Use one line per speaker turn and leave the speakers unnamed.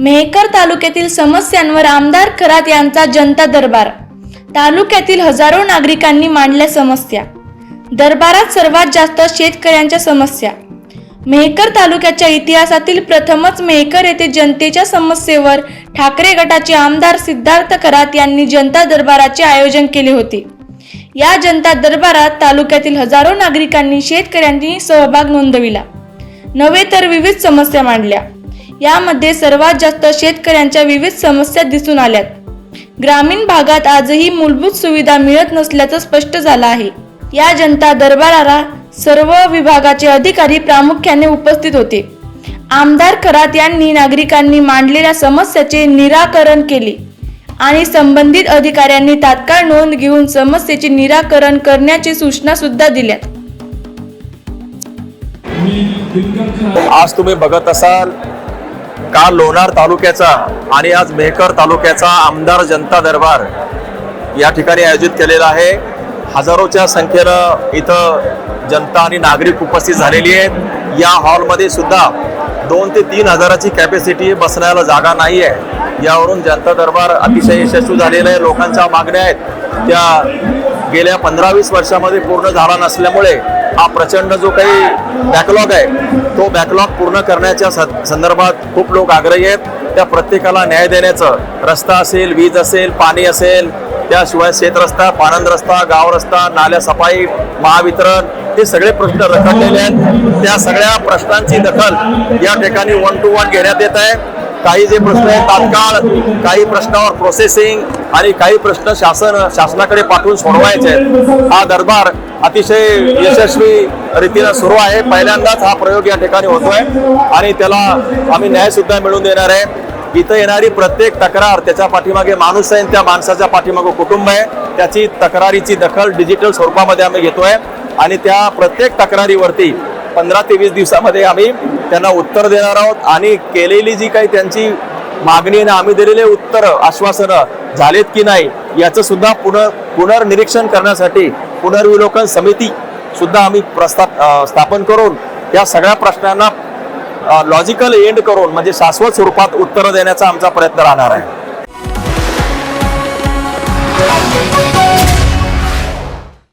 मेहकर तालुक्यातील समस्यांवर आमदार खरात यांचा जनता दरबार. तालुक्यातील हजारो नागरिकांनी मांडल्या समस्या. दरबारात सर्वात जास्त शेतकऱ्यांच्या समस्या. मेहकर तालुक्याच्या इतिहासातील प्रथमच मेहकर येथे जनतेच्या समस्येवर ठाकरे गटाचे आमदार सिद्धार्थ खरात यांनी जनता दरबाराचे आयोजन केले होते. या जनता दरबारात तालुक्यातील हजारो नागरिकांनी शेतकऱ्यांनी सहभाग नोंदविला. नव्हे तर विविध समस्या मांडल्या. यामध्ये सर्वात जास्त शेतकऱ्यांच्या विविध समस्या दिसून आल्यात. ग्रामीण भागात आजही मूलभूत सुविधा मिळत नसल्याचं स्पष्ट झालं आहे. या जनता दरबाराला सर्व विभागाचे अधिकारी प्रामुख्याने उपस्थित होते. आमदार खरात यांनी नागरिकांनी मांडलेल्या समस्याचे निराकरण केले आणि संबंधित अधिकाऱ्यांनी तात्काळ नोंद घेऊन समस्येचे निराकरण करण्याची सूचना सुद्धा दिल्यात.
आज तुम्ही बघत असाल काल लोणार तालुक्याचा आणि आज मेहकर तालुक्याचा आमदार जनता दरबार या ठिकाणी आयोजित केलेला आहे. हजारोच्या संख्येनं इथं जनता आणि नागरिक उपस्थित झालेली आहेत. या हॉलमध्ये सुद्धा दोन ते तीन हजाराची कॅपॅसिटी बसण्याला जागा नाही आहे. यावरून जनता दरबार अतिशय यशस्वी झालेला आहे. लोकांच्या मागण्या आहेत. त्या गेल्या पंधरा वीस वर्षामध्ये पूर्ण झाला नसल्यामुळे हा प्रचंड जो काही बॅकलॉग आहे तो बॅकलॉग पूर्ण करण्याच्या स- संदर्भात खूप लोक आग्रही आहेत. त्या प्रत्येकाला न्याय देण्याचं रस्ता असेल वीज असेल पाणी असेल त्याशिवाय शेतरस्ता पानंद रस्ता गाव रस्ता नाल्या सफाई महावितरण हे सगळे प्रश्न रखडलेले आहेत. त्या सगळ्या प्रश्नांची दखल या ठिकाणी वन टू वन घेण्यात येत आहे. काही जे प्रश्न आहेत तात्काळ काही प्रश्नावर प्रोसेसिंग आणि काही प्रश्न शासन शासनाकडे पाठवून सोडवायचे आहेत. हा दरबार अतिशय यशस्वी रीतीनं सुरू आहे. पहिल्यांदाच हा प्रयोग या ठिकाणी होतोय आणि त्याला आम्ही न्यायसुद्धा मिळून मिळवून देणार आहे. इथं येणारी प्रत्येक तक्रार त्याच्या पाठीमागे माणूस आहे त्या माणसाच्या पाठीमागे कुटुंब आहे. त्याची तक्रारीची दखल डिजिटल स्वरूपामध्ये आम्ही घेतोय आणि त्या प्रत्येक तक्रारीवरती पंधरा ते वीस दिवसामध्ये आम्ही त्यांना उत्तर देणार आहोत. आणि केलेली जी काही त्यांची मागणी आणि ना आम्ही दिलेले उत्तर आश्वासनं झालेत की नाही याचं सुद्धा पुनर पुनर्निरीक्षण करण्यासाठी पुनर्विलोकन समिती सुद्धा आम्ही प्रस्ताप स्थापन करून या सगळ्या प्रश्नांना लॉजिकल एंड करून म्हणजे शाश्वत स्वरूपात उत्तरं देण्याचा आमचा प्रयत्न राहणार आहे.